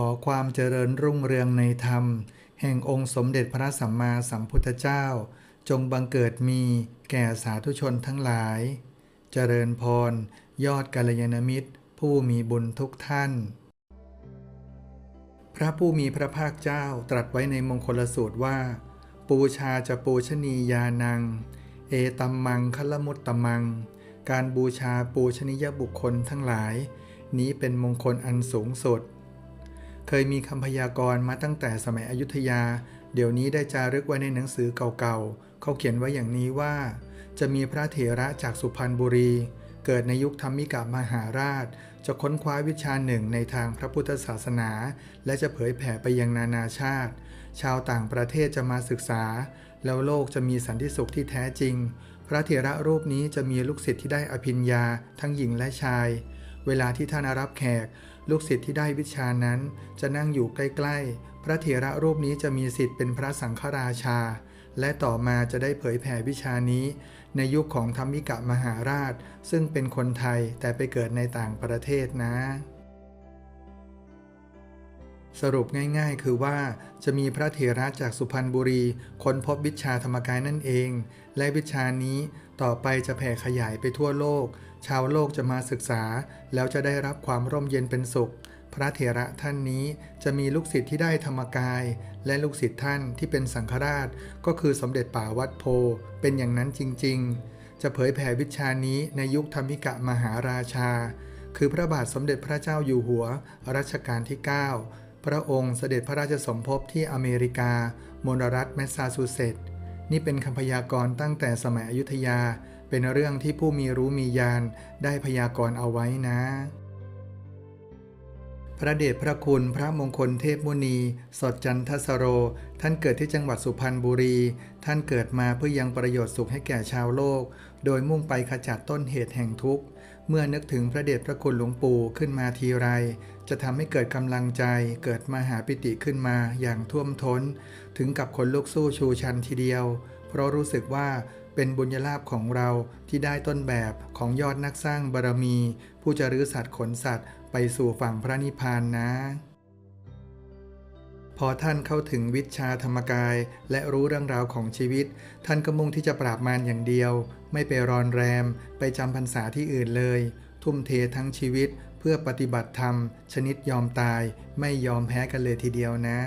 ขอความเจริญรุ่งเรืองในธรรม แห่งองค์สมเด็จพระสัมมาสัมพุทธเจ้า จงบังเกิดมีแก่สาธุชนทั้งหลาย เจริญพร ยอดกัลยาณมิตร ผู้มีบุญทุกท่าน พระผู้มีพระภาคเจ้าตรัสไว้ในมงคลสูตรว่า ปูชาจะปูชนียานัง เอตัมมังคลมุตตมัง การบูชาปูชนียบุคคลทั้งหลาย นี้เป็นมงคลอันสูงสุด เคยมีคำพยากรณ์มาตั้งแต่สมัยอยุธยา เดี๋ยวนี้ได้จารึกไว้ในหนังสือเก่าๆ เขาเขียนไว้อย่างนี้ว่า จะมีพระเถระจากสุพรรณบุรี เกิดในยุคธรรมิกามหาราช จะค้นคว้าวิชาหนึ่งในทางพระพุทธศาสนา และจะเผยแผ่ไปยังนานาชาติ ชาวต่างประเทศจะมาศึกษา แล้วโลกจะมีสันติสุขที่แท้จริง พระเถระรูปนี้จะมีลูกศิษย์ที่ได้อภิญญา ทั้งหญิงและชาย เวลาที่ท่านรับแขก ลูกศิษย์ที่ได้วิชานั้น จะนั่งอยู่ใกล้ๆ พระเถระรูปนี้จะมีสิทธิ์เป็นพระสังฆราชา และต่อมาจะได้เผยแผ่วิชานี้ ในยุคของธรรมิกะมหาราช ซึ่งเป็นคนไทยแต่ไปเกิดในต่างประเทศนะสรุปง่ายๆ คือว่าจะมีพระเถระจากสุพรรณบุรี ค้นพบวิชาธรรมกายนั่นเอง และวิชานี้ ต่อไปจะแผ่ขยายไปทั่วโลก ชาวโลกจะมาศึกษา แล้วจะได้รับความร่มเย็นเป็นสุข พระเถระท่านนี้จะมีลูกศิษย์ที่ได้ธรรมกาย และลูกศิษย์ท่านที่เป็นสังฆราช ก็คือสมเด็จป่าวัดโพ เป็นอย่างนั้นจริง ๆ จะเผยแผ่วิชานี้ในยุคธรรมิกะมหาราชา คือพระบาทสมเด็จพระเจ้าอยู่หัวรัชกาลที่ 9 พระองค์เสด็จพระราชสมภพที่อเมริกามณรัฐแมสซาชูเซตส์ นี่เป็นคำพยากรณ์ตั้งแต่สมัยอยุธยา เป็นเรื่องที่ผู้มีรู้มีญาณได้พยากรณ์เอาไว้นะ พระเดชพระคุณพระมงคลเทพมุนี สดจันทสโร ท่านเกิดที่จังหวัดสุพรรณบุรี ท่านเกิดมาเพื่อยังประโยชน์สุขให้แก่ชาวโลก โดยมุ่งไปขจัดต้นเหตุแห่งทุกข์ เมื่อนึกถึงพระเดชพระคุณหลวงปู่ขึ้นมาทีไร จะทำให้เกิดกำลังใจ เกิดมหาปิติขึ้นมาอย่างท่วมท้น ถึงกับคนลุกสู้ชูชันทีเดียว เพราะรู้สึกว่าเป็นบุญญาลาภของเราที่ได้ต้นแบบของยอดนักสร้างบารมี ผู้จะรื้อสัตว์ขนสัตว์ ไปสู่ฝั่งพระนิพพานนะ พอท่านเข้าถึงวิชาธรรมกาย และรู้เรื่องราวของชีวิต ท่านก็มุ่งที่จะปราบมารอย่างเดียว ไม่ไปรอนแรม ไปจำพรรษาที่อื่นเลย ทุ่มเททั้งชีวิตเพื่อปฏิบัติธรรม ชนิดยอมตายไม่ยอมแพ้กันเลยทีเดียวนะ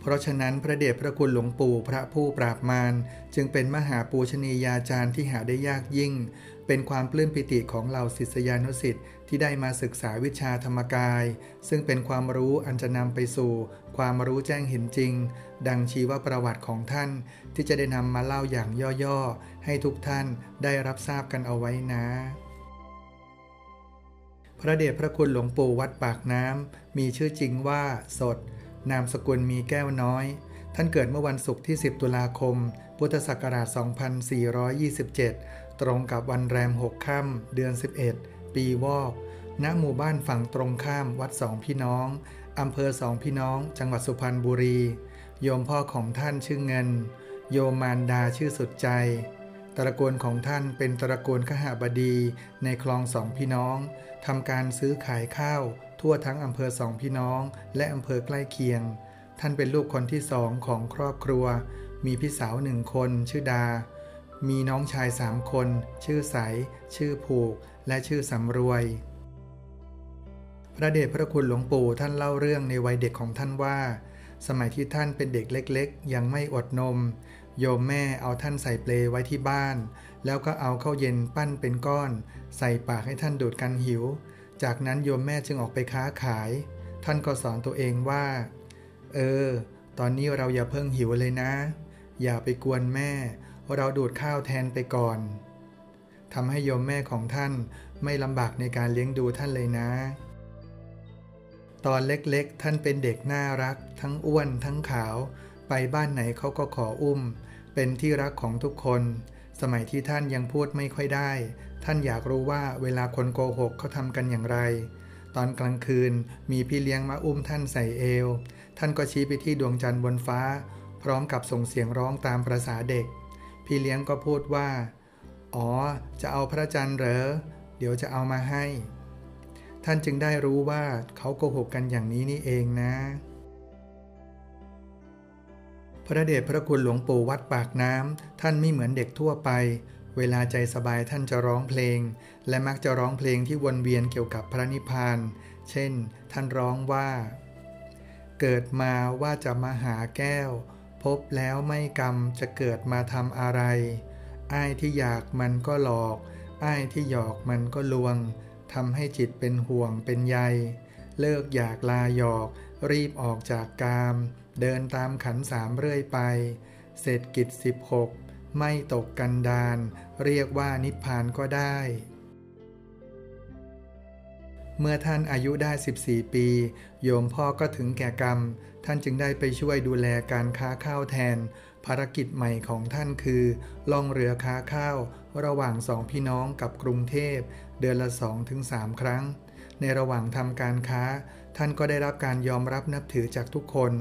เพราะฉะนั้นพระเดชพระคุณหลวงปู่พระผู้ปราบมารจึงเป็นมหาปูชนียาจารย์ที่หาได้ยากยิ่ง เป็นความปลื้มปิติของเหล่าศิษยานุศิษย์ที่ได้มาศึกษาวิชาธรรมกาย ซึ่งเป็นความรู้อันจะนำไปสู่ ความรู้แจ้งเห็นจริง ดังชีวประวัติของท่าน ที่จะได้นำมาเล่าอย่างย่อๆ ให้ทุกท่านได้รับทราบกันเอาไว้นะ พระเดชพระคุณหลวงปู่วัดปากน้ำมีชื่อจริงว่า สด นามสกุลมีแก้วน้อย ท่านเกิดเมื่อวันศุกร์ที่ 10 ตุลาคม พุทธศักราช 2427 ตรงกับวันแรม6ค่ำเดือน 11 ปีวอก ณ หมู่บ้านฝั่งตรงข้ามวัดสองพี่น้อง อำเภอสองพี่น้อง จังหวัดสุพรรณบุรี โยมพ่อของท่านชื่อเงิน โยมมารดาชื่อสุดใจ ตระกูลของท่านเป็นตระกูลขหบดีในคลองสองพี่น้อง ทำการซื้อขายข้าว ทั่วทั้งอำเภอสองพี่น้อง และอำเภอใกล้เคียง ท่านเป็นลูกคนที่สองของครอบครัว มีพี่สาวหนึ่งคนชื่อดา มีน้องชายสามคน ชื่อใส ชื่อผูก และชื่อสำรวย พระเดชพระคุณหลวงปู่ท่านเล่าเรื่องในวัยเด็กของท่านว่า สมัยที่ท่านเป็นเด็กเล็กๆ ยังไม่อดนม โยมแม่เอาท่านใส่เปลไว้ที่บ้าน แล้วก็เอาเข้าวเย็นปั้นเป็นก้อน ใส่ปากให้ท่านดูดกันหิว จากนั้นโยมแม่จึงออกไปค้าขาย ท่านก็สอนตัวเองว่า เออ ตอนนี้เราอย่าเพิ่งหิวเลยนะ อย่าไปกวนแม่ เราดูดข้าวแทนไปก่อนทำให้โยมแม่ของท่านไม่ลำบากในการเลี้ยงดูท่านเลยนะ ตอนเล็กๆ ท่านเป็นเด็กน่ารัก ทั้งอ้วนทั้งขาว ไปบ้านไหนเขาก็ขออุ้ม เป็นที่รักของทุกคน สมัยที่ท่านยังพูดไม่ค่อยได้ ท่านอยากรู้ว่าเวลาคนโกหกเขาทำกันอย่างไร ตอนกลางคืนมีพี่เลี้ยงมาอุ้มท่านใส่เอว ท่านก็ชี้ไปที่ดวงจันทร์บนฟ้า พร้อมกับส่งเสียงร้องตามประษาเด็ก พี่เลี้ยงก็พูดว่า อ๋อ จะเอาพระจันทร์เหรอ เดี๋ยวจะเอามาให้ ท่านจึงได้รู้ว่าเขาโกหกกันอย่างนี้นี่เองนะ พระเดชพระคุณหลวงปู่วัดปากน้ำท่านไม่เหมือนเด็กทั่วไป เวลาใจสบายท่านจะร้องเพลง และมักจะร้องเพลงที่วนเวียนเกี่ยวกับพระนิพพาน เช่น ท่านร้องว่า เกิดมาว่าจะมาหาแก้ว พบแล้วไม่กรรมจะเกิดมาทำอะไร อ้ายที่อยากมันก็หลอก อ้ายที่หยอกมันก็ลวง ทำให้จิตเป็นห่วงเป็นใย เลิกอยากลาหยอก รีบออกจากกาม เดินตามขันสามเรื่อยไป เศรษฐกิจสิบหกไม่ตกกันดานเรียกว่านิพพานก็ได้ เมื่อท่านอายุได้ 14 ปี โยมพ่อก็ถึงแก่กรรม ท่านจึงได้ไปช่วยดูแลการค้าข้าวแทน ภารกิจใหม่ของท่านคือ ล่องเรือค้าข้าว ระหว่างสองพี่น้องกับกรุงเทพ เดือนละ2-3ถึงครั้ง ในระหว่างทำการค้า ท่านก็ได้รับการยอมรับนับถือจากทุกคน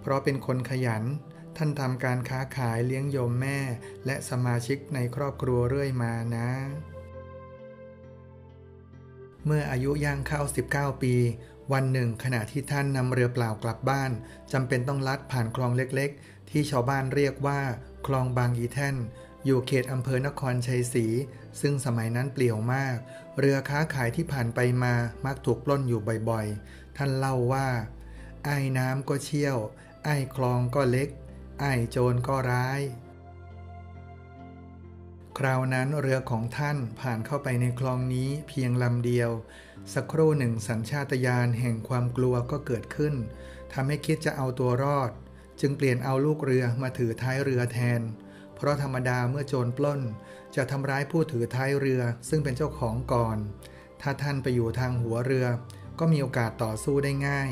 เพราะเป็นคนขยัน ท่านทำการค้าขายเลี้ยงโยมแม่ และสมาชิกในครอบครัวเรื่อยมานะ เมื่ออายุย่างเข้า 19 ปี วันหนึ่งขณะที่ท่านนำเรือเปล่ากลับบ้านจำเป็นต้องลัดผ่านคลองเล็กๆ ที่ชาวบ้านเรียกว่า คลองบางอีแท่น อยู่เขตอำเภอนครชัยศรีซึ่งสมัยนั้นเปลี่ยวมาก เรือค้าขายที่ผ่านไปมามักถูกปล้นอยู่บ่อยๆ ท่านเล่าว่าไอ้น้ำก็เชี่ยวไอ้คลองก็เล็กไอ้โจรก็ร้าย คราวนั้นเรือของท่านผ่านเข้าไปในคลองนี้เพียงลำเดียว สักครู่หนึ่งสัญชาตญาณแห่งความกลัวก็เกิดขึ้นทำให้คิดจะเอาตัวรอด จึงเปลี่ยนเอาลูกเรือมาถือท้ายเรือแทน เพราะธรรมดาเมื่อโจรปล้น จะทำร้ายผู้ถือท้ายเรือซึ่งเป็นเจ้าของก่อน ถ้าท่านไปอยู่ทางหัวเรือ ก็มีโอกาสต่อสู้ได้ง่าย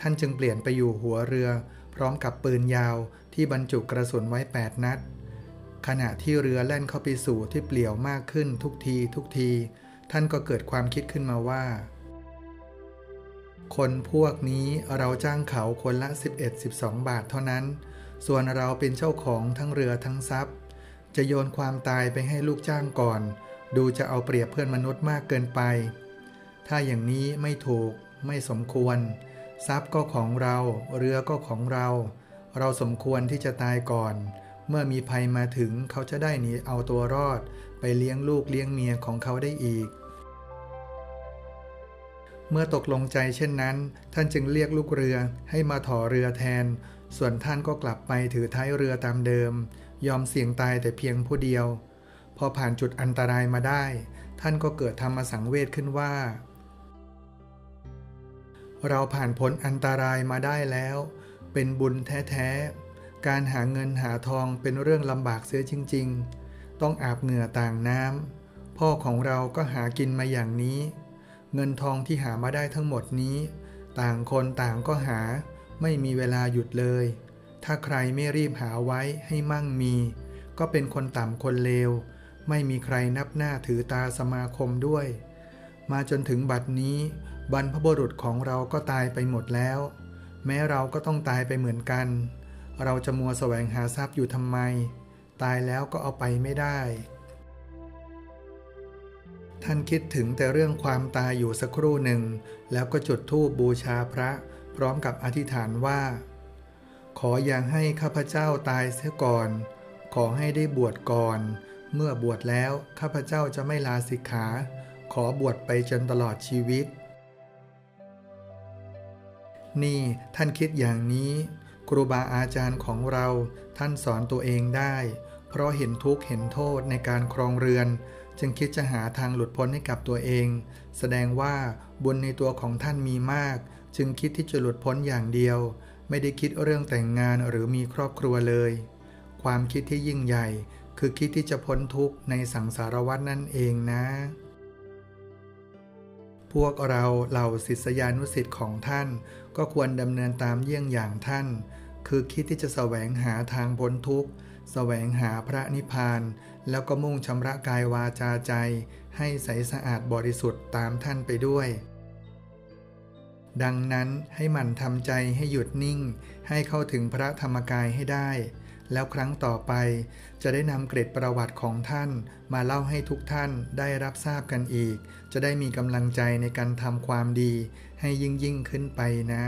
ท่านจึงเปลี่ยนไปอยู่หัวเรือ พร้อมกับปืนยาวที่บรรจุกระสุนไว้ 8 นัด ขณะที่เรือแล่นเข้าไปสู่ที่เปลี่ยวมากขึ้นทุกทีทุกที ท่านก็เกิดความคิดขึ้นมาว่า คนพวกนี้เราจ้างเขาคนละ 11-12 บาทเท่านั้น ส่วนเราเป็นเจ้าของทั้งเรือทั้งทรัพย์ จะโยนความตายไปให้ลูกจ้างก่อน ดูจะเอาเปรียบเพื่อนมนุษย์มากเกินไป ถ้าอย่างนี้ไม่ถูก ไม่สมควร ทรัพย์ก็ของเรา เรือก็ของเรา เราสมควรที่จะตายก่อน เมื่อมีภัยมาถึงเขาจะได้หนีเอาตัวรอด ไปเลี้ยงลูกเลี้ยงเมียของเขาได้อีก เมื่อตกลงใจเช่นนั้น ท่านจึงเรียกลูกเรือให้มาถ่อเรือแทน ส่วนท่านก็กลับไปถือท้ายเรือตามเดิม ยอมเสี่ยงตายแต่เพียงผู้เดียว พอผ่านจุดอันตรายมาได้ ท่านก็เกิดธรรมสังเวชขึ้นว่า เราผ่านพ้นอันตรายมาได้แล้ว เป็นบุญแท้ๆ การหาเงินหาทองเป็นเรื่องลำบากเสียจริง ๆ ต้องอาบเหงื่อต่างน้ำพ่อของเราก็หากินมาอย่างนี้ เงินทองที่หามาได้ทั้งหมดนี้ ต่างคนต่างก็หา ไม่มีเวลาหยุดเลย ถ้าใครไม่รีบหาไว้ให้มั่งมี ก็เป็นคนต่ำคนเลว ไม่มีใครนับหน้าถือตาสมาคมด้วย มาจนถึงบัดนี้ บรรพบุรุษของเราก็ตายไปหมดแล้ว แม้เราก็ต้องตายไปเหมือนกัน เราจะมัวแสวงหาทรัพย์อยู่ทำไม ตายแล้วก็เอาไปไม่ได้ ท่านคิดถึงแต่เรื่องความตายอยู่สักครู่หนึ่ง แล้วก็จุดธูปบูชาพระพร้อมกับอธิษฐานว่า ขออย่างให้ข้าพเจ้าตายเสียก่อน ขอให้ได้บวชก่อน เมื่อบวชแล้วข้าพเจ้าจะไม่ลาสิกขา ขอบวชไปจนตลอดชีวิต นี่ท่านคิดอย่างนี้ ครูบาอาจารย์ของเราท่านสอนตัวเองได้ เพราะเห็นทุกข์เห็นโทษในการครองเรือน จึงคิดจะหาทางหลุดพ้นให้กับตัวเอง แสดงว่าบุญในตัวของท่านมีมาก จึงคิดที่จะหลุดพ้นอย่างเดียว ไม่ได้คิดเรื่องแต่งงานหรือมีครอบครัวเลย ความคิดที่ยิ่งใหญ่ คือคิดที่จะพ้นทุกข์ในสังสารวัฏนั่นเองนะ พวกเราเหล่าศิษยานุศิษย์ของท่าน ก็ควรดำเนินตามเยี่ยงอย่างท่าน คือคิดที่จะแสวงหาทางพ้นทุกข์แสวงหาพระนิพพาน แล้วก็มุ่งชำระกายวาจาใจ ให้ใสสะอาดบริสุทธิ์ตามท่านไปด้วย ดังนั้นให้หมั่นทำใจให้หยุดนิ่ง ให้เข้าถึงพระธรรมกายให้ได้ แล้วครั้งต่อไป จะได้นำเกร็ดประวัติของท่าน มาเล่าให้ทุกท่านได้รับทราบกันอีก จะได้มีกำลังใจในการทำความดี ให้ยิ่งยิ่งขึ้นไปนะ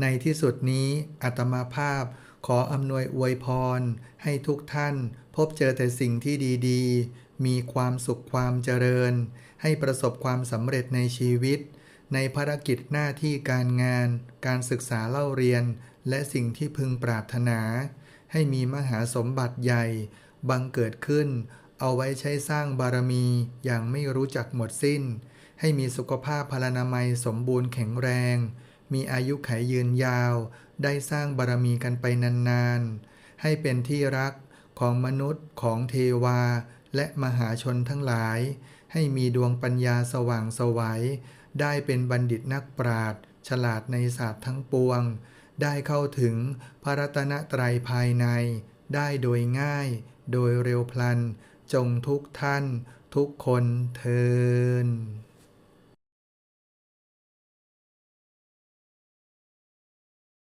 ในที่สุดนี้อัตมาภาพขออำนวยอวยพร ให้ทุกท่าน พบเจอแต่สิ่งที่ดีๆ มีความสุขความเจริญ ให้ประสบความสำเร็จในชีวิต ในภารกิจหน้าที่การงาน การศึกษาเล่าเรียน และสิ่งที่พึงปรารถนา ให้มีมหาสมบัติใหญ่ บังเกิดขึ้น เอาไว้ใช้สร้างบารมีอย่างไม่รู้จักหมดสิ้น ให้มีสุขภาพพลานามัยสมบูรณ์แข็งแรง มีอายุขัยยืนยาว ได้สร้างบารมีกันไปนานๆ ให้เป็นที่รักของมนุษย์ของเทวา และมหาชนทั้งหลาย ให้มีดวงปัญญาสว่างสวัยได้เป็นบัณฑิตนักปราชญ์ฉลาดในศาสตร์ทั้งปวง ได้เข้าถึงพระรัตนตรัยภายใน ได้โดยง่าย โดยเร็วพลัน จงทุกท่าน ทุกคนเทิน